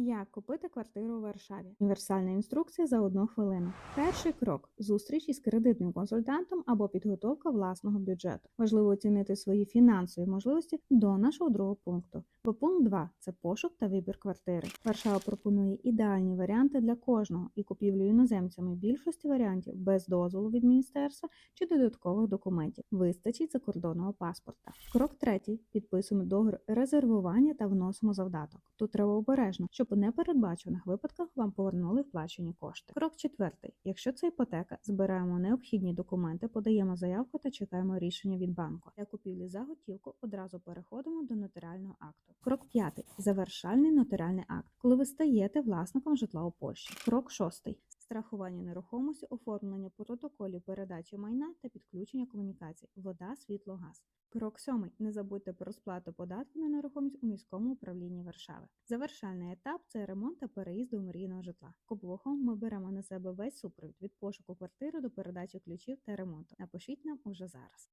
Як купити квартиру у Варшаві? Універсальна інструкція за одну хвилину. Перший крок зустріч із кредитним консультантом або підготовка власного бюджету. Важливо оцінити свої фінансові можливості до нашого другого пункту. Бо пункт 2 – це пошук та вибір квартири. Варшава пропонує ідеальні варіанти для кожного і купівлю іноземцями більшості варіантів без дозволу від міністерства чи додаткових документів. Вистачить закордонного паспорта. Крок третій: підписуємо договір резервування та вносимо завдаток. Тут треба обережно, щоб у непередбачених випадках вам повернули вплачені кошти. Крок четвертий: якщо це іпотека, збираємо необхідні документи, подаємо заявку та чекаємо рішення від банку. Для купівлі за готівку одразу переходимо до нотаріального акту. Крок п'ятий завершальний нотаріальний акт, коли ви стаєте власником житла у Польщі. Крок шостий. Страхування нерухомості, оформлення протоколів передачі майна та підключення комунікацій, вода, світло, газ. Крок сьомий. Не забудьте про сплату податків на нерухомість у міському управлінні Варшави. Завершальний етап це ремонт та переїзд до мрійного житла. Коблохом ми беремо на себе весь супровід від пошуку квартири до передачі ключів та ремонту. Напишіть нам уже зараз.